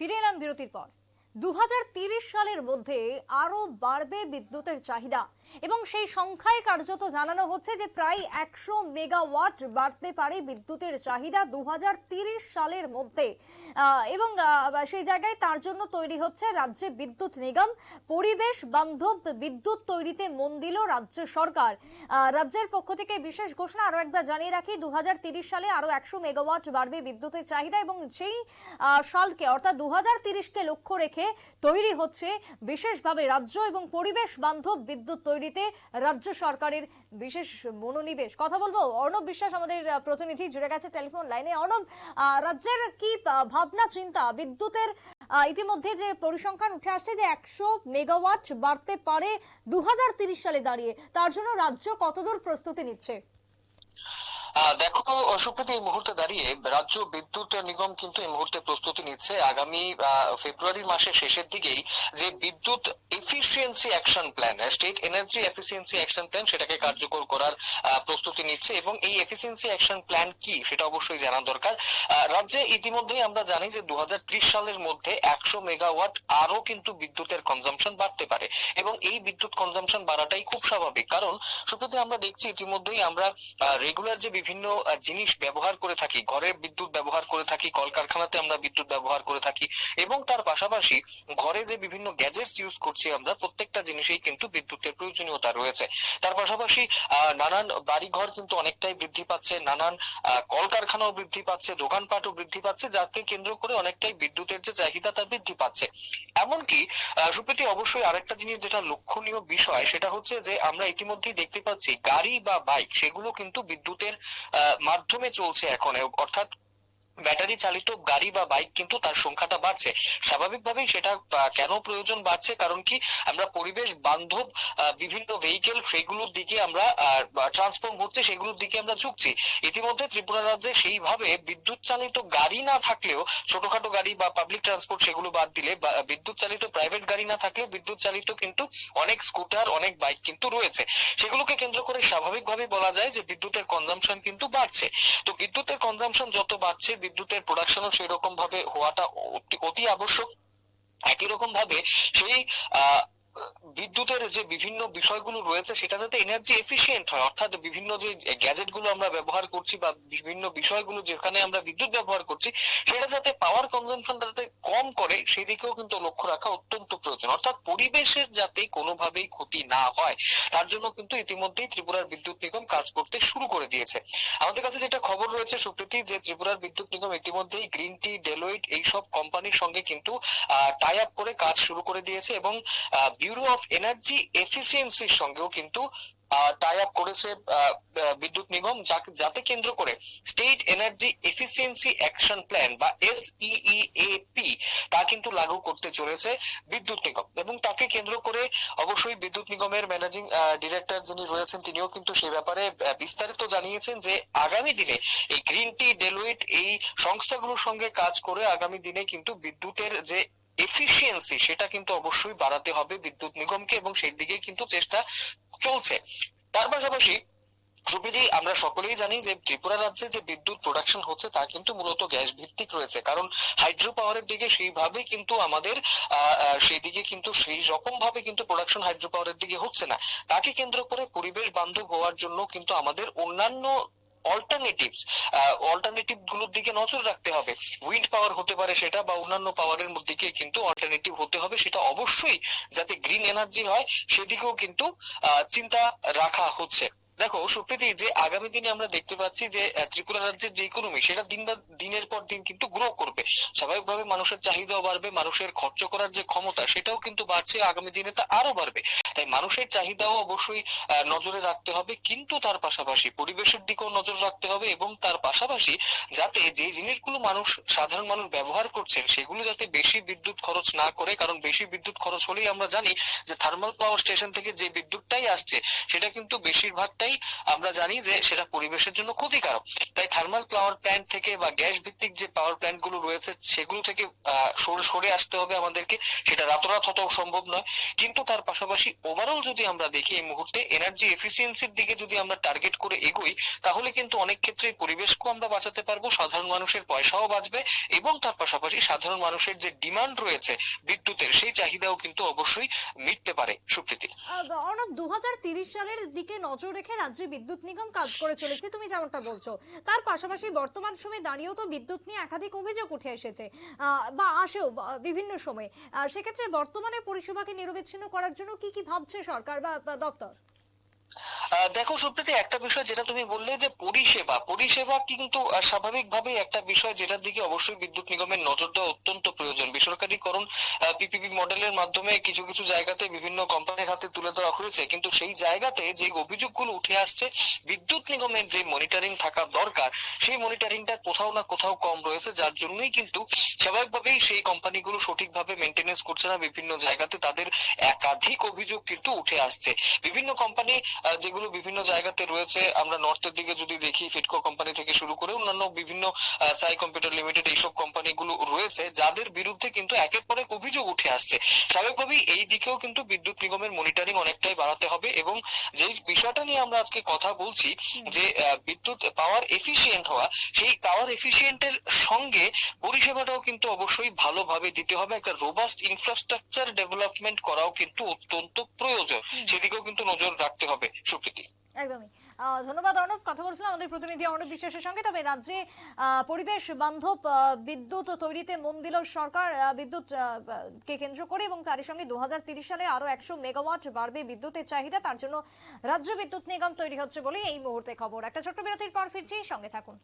ফিরে এলাম বিরতির পর। দু সালের মধ্যে আরও বাড়বে বিদ্যুতের চাহিদা এবং সেই সংখ্যায় কার্যত জানানো হচ্ছে যে প্রায় একশো মেগাওয়াট বাড়তে পারে বিদ্যুতের চাহিদা দু সালের মধ্যে। এবং সেই জায়গায় তার জন্য তৈরি হচ্ছে রাজ্যে বিদ্যুৎ নিগম, পরিবেশ বান্ধব বিদ্যুৎ তৈরিতে মন দিল রাজ্য সরকার। রাজ্যের পক্ষ থেকে বিশেষ ঘোষণা আরও একবার জানিয়ে রাখি দু সালে আরও একশো মেগাওয়াট বাড়বে বিদ্যুতের চাহিদা এবং সেই সালকে অর্থাৎ দু কে লক্ষ্য রেখে তৈরি হচ্ছে বিশেষভাবে রাজ্য এবং পরিবেশ বান্ধব বিদ্যুৎ তৈরিতে রাজ্য সরকারের বিশেষ মনোনিবেশ। কথা বলব, অর্ণব বিশ্বাস আমাদের প্রতিনিধি জুড়ে গেছে টেলিফোন লাইনে। অর্ণব রাজ্যের কি ভাবনা, চিন্তা? বিদ্যুতের ইতিমধ্যে যে পরিসংখ্যান উঠে আসছে যে একশো মেগাওয়াট বাড়তে পারে দু সালে দাঁড়িয়ে, তার জন্য রাজ্য কতদূর প্রস্তুতি নিচ্ছে? দেখো সুপ্রীতি, এই মুহূর্তে দাঁড়িয়ে রাজ্য বিদ্যুৎ নিগম কিন্তু এই মুহূর্তে প্রস্তুতি নিচ্ছে। আগামী ফেব্রুয়ারি মাসের শেষের দিকেই যে বিদ্যুৎ efficiency action plan state energy efficiency action plan সেটাকে কার্যকর করার প্রস্তুতি নিচ্ছে এবং এই এফিসিয়েন্সি অ্যাকশন প্ল্যান কি সেটা অবশ্যই জানা দরকার। রাজ্যে ইতিমধ্যেই আমরা জানি যে দু হাজার ত্রিশ সালের মধ্যে একশো মেগাওয়াট আরও কিন্তু বিদ্যুতের কনজাম্পশন বাড়তে পারে এবং এই বিদ্যুৎ কনজাম্পশন বাড়াটাই খুব স্বাভাবিক। কারণ সুপ্রতি, আমরা দেখছি ইতিমধ্যেই আমরা রেগুলার যে বিভিন্ন জিনিস ব্যবহার করে থাকি ঘরে বিদ্যুৎ ব্যবহার করে থাকি, কলকারখানাতে আমরা বিদ্যুৎ ব্যবহার করে থাকি, এবং তার পাশাপাশি ঘরে যে বিভিন্ন গ্যাজেটস ইউজ করছি আমরা, প্রত্যেকটা জিনিসেই কিন্তু বিদ্যুতের প্রয়োজনীয়তা রয়েছে। তার পাশাপাশি নানান বাড়িঘর কিন্তু অনেকটাই বৃদ্ধি পাচ্ছে, নানান কলকারখানাও বৃদ্ধি পাচ্ছে, দোকানপাটও বৃদ্ধি পাচ্ছে যাকে কেন্দ্র করে অনেকটাই বিদ্যুতের যে চাহিদা তা বৃদ্ধি পাচ্ছে। এমনকি সুপ্রীতি, অবশ্যই আরেকটা জিনিস যেটা লক্ষণীয় বিষয়, সেটা হচ্ছে যে আমরা ইতিমধ্যেই দেখতে পাচ্ছি, গাড়ি বা বাইক, সেগুলো কিন্তু বিদ্যুতের মাধ্যমে চলছে এখন অর্থাৎ ব্যাটারি চালিত গাড়ি বা বাইক কিন্তু তার সংখ্যাটা বাড়ছে। স্বাভাবিকভাবেই সেটা কেন প্রয়োজন বাড়ছে? কারণ কি আমরা পরিবেশ বান্ধব বিভিন্ন ভেহিকেল সেগুলোর দিকে আমরা ট্রান্সফর্ম হচ্ছে, সেগুলোর দিকে আমরা ঝুঁকছি। ইতিমধ্যে ত্রিপুরা রাজ্যে সেইভাবে বিদ্যুৎ চালিত গাড়ি না থাকলেও, ছোটখাটো গাড়ি বা পাবলিক ট্রান্সপোর্ট সেগুলো বাদ দিলে বিদ্যুৎ চালিত প্রাইভেট গাড়ি না থাকলেও বিদ্যুৎ চালিত কিন্তু অনেক স্কুটার অনেক বাইক কিন্তু রয়েছে। সেগুলোকে কেন্দ্র করে স্বাভাবিকভাবেই বলা যায় যে বিদ্যুতের কনজাম্পশন কিন্তু বাড়ছে। তো বিদ্যুতের কনজাম্পশন যত বাড়ছে বিদ্যুতের প্রোডাকশনও সেই রকম ভাবে হওয়াটা অতি- আবশ্যক। একই রকম ভাবে সেই বিদ্যুতের যে বিভিন্ন বিষয়গুলো রয়েছে সেটা যাতে এনার্জি এফিসিয়েন্ট হয়। অর্থাৎ বিভিন্ন যে গ্যাজেটগুলো আমরা ব্যবহার করছি বা বিভিন্ন বিষয়গুলো যেখানে আমরা বিদ্যুৎ ব্যবহার করছি, সেটা যাতে পাওয়ার কনজাম্পশনটা যাতে করে সেদিকেও কিন্তু লক্ষ্য রাখা অত্যন্ত প্রয়োজন। অর্থাৎ পরিবেশের যাতে কোনোভাবেই ক্ষতি না হয়, তার জন্য কিন্তু ইতিমধ্যেই ত্রিপুরার বিদ্যুৎ নিগম কাজ করতে শুরু করে দিয়েছে। আমাদের কাছে যেটা খবর রয়েছে সুপ্রীতি, যে ত্রিপুরার বিদ্যুৎ নিগম ইতিমধ্যেই গ্রিন টি, ডেলোইট এইসব কোম্পানির সঙ্গে কিন্তু টাই আপ করে কাজ শুরু করে দিয়েছে এবং ব্যুরো অফ এনার্জি এফিসিয়েন্সির সঙ্গেও কিন্তু টাই আপ করেছে বিদ্যুৎ নিগম যাতে কেন্দ্র করে state energy efficiency action plan বা এসইইএপি তা কিন্তু লাগু করতে চলেছে বিদ্যুৎ নিগম। এবং তাকে কেন্দ্র করে অবশ্যই বিদ্যুৎ নিগমের ম্যানেজিং ডিরেক্টর যিনি রয়েছেন, তিনিও কিন্তু সে ব্যাপারে বিস্তারিত জানিয়েছেন যে আগামী দিনে এই গ্রিন টি ডেলোইট এই সংস্থাগুলোর সঙ্গে কাজ করে আগামী দিনে কিন্তু বিদ্যুতের যে এফিসিয়েন্সি সেটা কিন্তু অবশ্যই বাড়াতে হবে বিদ্যুৎ নিগমকে এবং সেই দিকে কিন্তু চেষ্টা চলছে। তার পাশাপাশি সুপ্রীতি আমরা সকলেই জানি যে ত্রিপুরা রাজ্যে যে বিদ্যুৎ প্রোডাকশন হচ্ছে, তা কিন্তু মূলত গ্যাস ভিত্তিক রয়েছে। কারণ হাইড্রো পাওয়ারের দিকে সেইভাবে কিন্তু আমাদের সেই দিকে কিন্তু সেই রকম ভাবে কিন্তু প্রোডাকশন হাইড্রো পাওয়ারের দিকে হচ্ছে না। তাকে কেন্দ্র করে পরিবেশ বান্ধব হওয়ার জন্য কিন্তু আমাদের অন্যান্য অল্টারনেটিভস অল্টারনেটিভগুলোর দিকে নজর রাখতে হবে। উইন্ড পাওয়ার হতে পারে সেটা বা অন্যান্য পাওয়ারের দিকে কিন্তু অল্টারনেটিভ হতে হবে, সেটা অবশ্যই যাতে গ্রিন এনার্জি হয়, সেদিকেও কিন্তু চিন্তা রাখা হচ্ছে। দেখো, সুপ্রীতি, যে আগামী দিনে আমরা দেখতে পাচ্ছি যে ত্রিপুরা রাজ্যের যে ইকোনমি সেটা দিন বা দিনের পর দিন কিন্তু গ্রো করবে। স্বাভাবিকভাবে মানুষের চাহিদাও বাড়বে, মানুষের খরচ করার যে ক্ষমতা, সেটাও কিন্তু বাড়ছে, আগামী দিনে তা আরও বাড়বে। তাই মানুষের চাহিদাও অবশ্যই নজরে রাখতে হবে, কিন্তু তার পাশাপাশি পরিবেশের দিকেও নজর রাখতে হবে এবং তার পাশাপাশি যাতে যে জিনিসগুলো মানুষ, সাধারণ মানুষ ব্যবহার করছেন, সেগুলো যাতে বেশি বিদ্যুৎ খরচ না করে, কারণ বেশি বিদ্যুৎ খরচ হলেই আমরা জানি যে থার্মাল পাওয়ার স্টেশন থেকে যে বিদ্যুৎটাই আসছে, সেটা কিন্তু বেশিরভাগটাই আমরা জানি যে সেটা পরিবেশের জন্য ক্ষতিকারক। তাই থার্মাল পাওয়ার প্ল্যান্ট থেকে বা গ্যাস ভিত্তিক যে পাওয়ার প্ল্যান্টগুলো রয়েছে, সেগুলো থেকে সরে সরে আসতে হবে আমাদেরকে। সেটা রাতারাত হতেও সম্ভব নয়। কিন্তু তার পাশাপাশি ওভারঅল যদি আমরা দেখি এই মুহূর্তে এনার্জি এফিসিয়েন্সির দিকে যদি আমরা টার্গেট করে এগোই, তাহলে কিন্তু অনেক ক্ষেত্রে পরিবেশকেও আমরা বাঁচাতে পারব, সাধারণ মানুষের পয়সাও বাঁচবে এবং তার পাশাপাশি সাধারণ মানুষের যে ডিমান্ড রয়েছে বিদ্যুতের, সেই চাহিদাও কিন্তু অবশ্যই মিটতে পারে সুপ্রীতি। অর্ণব দু সালের দিকে নজর রেখে রাজ্যে বিদ্যুৎ নিগম কাজ করে চলেছে তুমি যেমনটা বলছো। তার পাশাপাশি বর্তমান সময়ে দাঁড়িয়েও তো বিদ্যুৎ নিয়ে একাধিক অভিযোগ উঠে এসেছে বা আসেও বিভিন্ন সময়ে। সেক্ষেত্রে বর্তমানে পরিষেবাকে নিরবিচ্ছিন্ন করার জন্য কি কি ভাবছে সরকার বা দপ্তর? দেখো সুপ্রীতি একটা বিষয় যেটা তুমি বললে যে পরিষেবা পরিষেবা কিন্তু স্বাভাবিকভাবেই একটা বিষয় যেটার দিকে অবশ্যই বিদ্যুৎ নিগমের নজর দেওয়া অত্যন্ত প্রয়োজন। বেসরকারীকরণ পিপিপি মডেলের মাধ্যমে কিছু কিছু জায়গাতে বিভিন্ন কোম্পানির হাতে তুলে দেওয়া হয়েছে। কিন্তু সেই জায়গাতে যে অভিযোগগুলো উঠে আসছে বিদ্যুৎ নিগমের যে মনিটরিং থাকা দরকার সেই মনিটরিংটা কোথাও না কোথাও কম রয়েছে। যার জন্যই কিন্তু স্বাভাবিকভাবেই সেই কোম্পানিগুলো সঠিকভাবে মেনটেনেন্স করছে না। বিভিন্ন জায়গাতে তাদের একাধিক অভিযোগ কিন্তু উঠে আসছে। বিভিন্ন কোম্পানি আহ, যেগুলো বিভিন্ন জায়গাতে রয়েছে। আমরা নর্থের দিকে যদি দেখি ফিটকো কোম্পানি থেকে শুরু করে অন্যান্য বিভিন্ন সাই কম্পিউটার লিমিটেড এইসব কোম্পানিগুলো রয়েছে যাদের বিরুদ্ধে কিন্তু একের পর এক অভিযোগ উঠে আসছে। স্বাভাবিকভাবেই এই দিকেও কিন্তু বিদ্যুৎ নিগমের মনিটরিং অনেকটাই বাড়াতে হবে এবং যে বিষয়টা নিয়ে আমরা আজকে কথা বলছি যে বিদ্যুৎ পাওয়ার এফিসিয়েন্ট হওয়া সেই পাওয়ার এফিসিয়েন্টের সঙ্গে পরিষেবাটাও কিন্তু অবশ্যই ভালোভাবে দিতে হবে। একটা রোবাস্ট ইনফ্রাস্ট্রাকচার ডেভেলপমেন্ট করাও কিন্তু অত্যন্ত প্রয়োজন। সেদিকেও কিন্তু নজর রাখতে হবে। সুপ্রীতি একদমই ধন্যবাদ অর্ণব। কথা বলছিলাম আমাদের প্রতিনিধি অর্ণব বিশ্বাসের সঙ্গে। তবে রাজ্যে পরিবেশ বান্ধব বিদ্যুৎ তৈরিতে মন দিল সরকার। বিদ্যুৎ কে কেন্দ্র করে এবং তারই সঙ্গে দু সালে আরও একশো মেগাওয়াট বাড়বে বিদ্যুতের চাহিদা। তার জন্য রাজ্য বিদ্যুৎ নিগম তৈরি হচ্ছে বলেই এই মুহূর্তে খবর। একটা ছোট্ট বিরতির পর ফিরছি। সঙ্গে থাকুন।